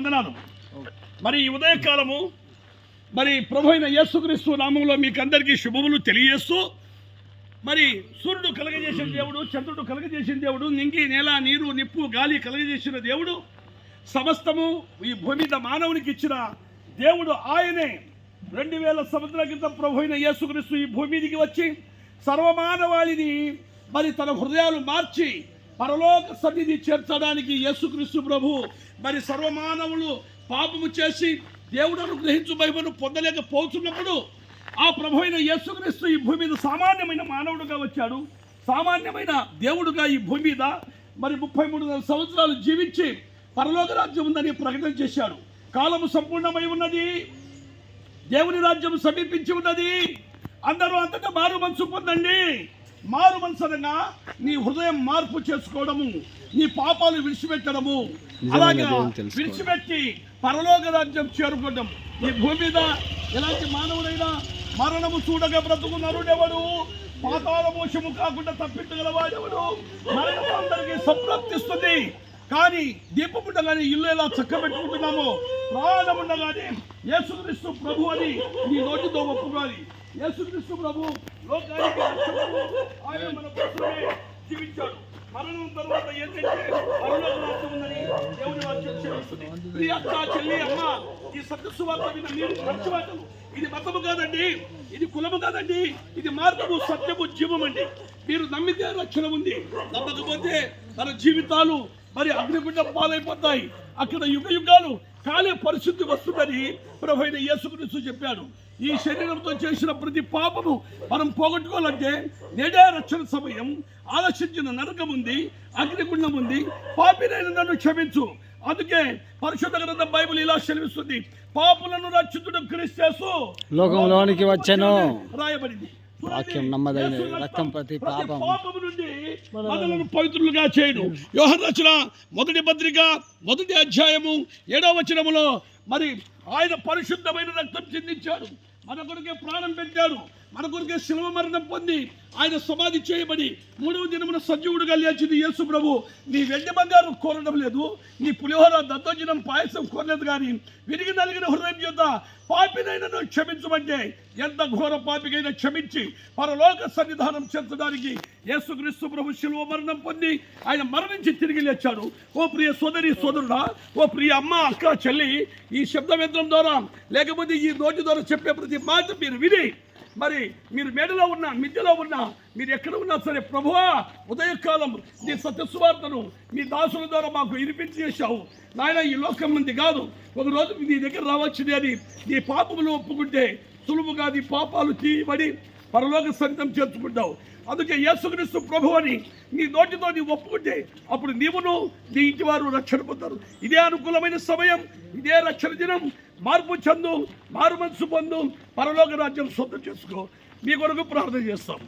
వందనాలు. మరి ఈ ఉదయకాలము మరి ప్రభు అయిన యేసుక్రీస్తు నామంలో మీకు అందరికీ శుభములు తెలియజేస్తూ మరి సూర్యుడు కలగజేసిన దేవుడు చంద్రుడు కలగజేసిన దేవుడు నింగి నేల నీరు నిప్పు గాలి కలగజేసిన దేవుడు సమస్తము ఈ భూమి మీద మానవునికి ఇచ్చిన దేవుడు ఆయనే. రెండు వేల సంవత్సరాల క్రితం ప్రభు అయిన యేసుక్రీస్తు ఈ భూమిదికి వచ్చి సర్వమానవాళిని మరి తన హృదయాలు మార్చి పరలోక సన్నిధి చేర్చడానికి యేసుక్రీస్తు ప్రభు మరి సర్వమానవులు పాపము చేసి దేవుడు అనుగ్రహించు మహిమను పొందలేకపోతున్నప్పుడు ఆ ప్రభు అయిన యేసుక్రీస్తు ఈ భూమి మీద సామాన్యమైన మానవుడుగా వచ్చాడు. సామాన్యమైన దేవుడుగా ఈ భూమి మీద మరి ముప్పై మూడు సంవత్సరాలు జీవించి పరలోక రాజ్యం ఉందని ప్రకటన చేశాడు. కాలము సంపూర్ణమై ఉన్నది. దేవుని రాజ్యం సమీపించి ఉన్నది. అందరూ అంతటా మారు మనసు పొందండి. మారు మనసు అనగా నీ హృదయం మార్పు చేసుకోవడము నీ పాపాలు విడిచిపెట్టడము అలాగే విడిచిపెట్టి పరలోక రాజ్యం చేరుకోవడం. ఈ భూమి మీద ఎలాంటి మానవుడైనా మరణము చూడగా బ్రతుకు నరుడెవడు పాతాల మోసము కాకుండా తప్పించగలవాడెవడు మరణం అందరికీ సంప్రాప్తిస్తుంది. కానీ దీపముండగానే ఇల్లు ఎలా చక్కబెట్టుకుంటున్నామో ప్రాణముండగానే యేసుక్రీస్తు ప్రభు అని నీ నోటితో ఒప్పుకోవాలి. యేసుక్రీస్తు ప్రభు లోకానికి ఆయన మన కోసమే జీవించాడు మరణం తర్వాత ఏంటంటే పరలోక రాజ్యం ఉందని దేవుని వాక్యం చెల్లిస్తుంది ప్రియ అక్క చెల్లి అమ్మ ఈ సత్య వార్త విన్న మీరు మర్చిపోతారు ఇది మతము కాదండి ఇది కులము కాదండి ఇది మార్గము సత్యము జీవం అండి మీరు నమ్మితే రక్షణ ఉంది. నమ్మకపోతే మన జీవితాలు మరి అగ్నిగుండం పాలైపోతాయి. అక్కడ యుగ యుగాలు కాలే పరిస్థితి వస్తుందని ప్రభు అయిన యేసుక్రీస్తు చెప్పాడు. ఈ శరీరంతో చేసిన ప్రతి పాపము మనం పోగొట్టుకోవాలంటే నేడే రక్షణ సమయం. ఆలోచించిన నరకం ఉంది అగ్నిగుండం ఉంది. పాపినైన నన్ను క్షమించు. అందుకే పరిశుద్ధ గ్రంథం బైబిల్ ఇలా సెలవిస్తుంది. పాపులను రక్షించడం క్రీస్తు లోకంలోనికి వచ్చెను. రాయబడింది. వాక్యం నమ్మదగినది. యేసు రక్తం ప్రతి పాపం. మనలను పవిత్రులుగా చేయడు యోహన్ రచన మొదటి పత్రిక మొదటి అధ్యాయము ఏడవ వచనములో మరి ఆయన పరిశుద్ధమైన రక్తం చెందించాడు మన కొరకే ప్రాణం పెట్టాడు మన కొరకే శిలవ మరణం పొంది ఆయన సమాధి చేయబడి మూడవ దినమున సజీవుడుగా లేచింది యేసు ప్రభు నీ వెండి బంగారం కోరడం లేదు నీ పులిహోర దద్దోజనం పాయసం కోరలేదు కానీ విరిగి నలిగిన హృదయం పాపినైనా నువ్వు క్షమించమంటే ఎంత ఘోర పాపికైనా క్షమించి పరలోక సన్నిధానం చెందడానికి యేసుక్రీస్తు ప్రభు శిలువ మరణం పొంది ఆయన మరణించి తిరిగి లేచాడు. ఓ ప్రియ సోదరి సోదరుడా ఓ ప్రియ అమ్మ అక్క చెల్లి ఈ శబ్దవేంద్రం ద్వారా లేకపోతే ఈ నోటి ద్వారా చెప్పే ప్రతి మాట మీరు విని మరి మీరు మేడలో ఉన్నా మిద్దెలో ఉన్నా మీరు ఎక్కడ ఉన్నా సరే ప్రభువా ఉదయకాలం నీ సత్యస్వార్తను మీ దాసుల ద్వారా మాకు వినిపించి చేశావు. నాయన ఈ లోకం మంది కాదు. ఒకరోజు నీ దగ్గర రావచ్చింది అని నీ పాపములు ఒప్పుకుంటే సులువుగా నీ పాపాలు తీయబడి పరలోక సంతం చేర్చుకుంటావు. అందుకే యేసుక్రీస్తు ప్రభు అని నీ నోటితో నీ ఒప్పుకుంటే అప్పుడు నీవును నీ ఇంటి వారు రక్షణ పొందారు ఇదే అనుకూలమైన సమయం ఇదే రక్షణ దినం. మార్పు చెందు మారు మనసు పొందు పరలోక రాజ్యం సొంతం చేసుకో. మీ కొరకు ప్రార్థన చేస్తాం.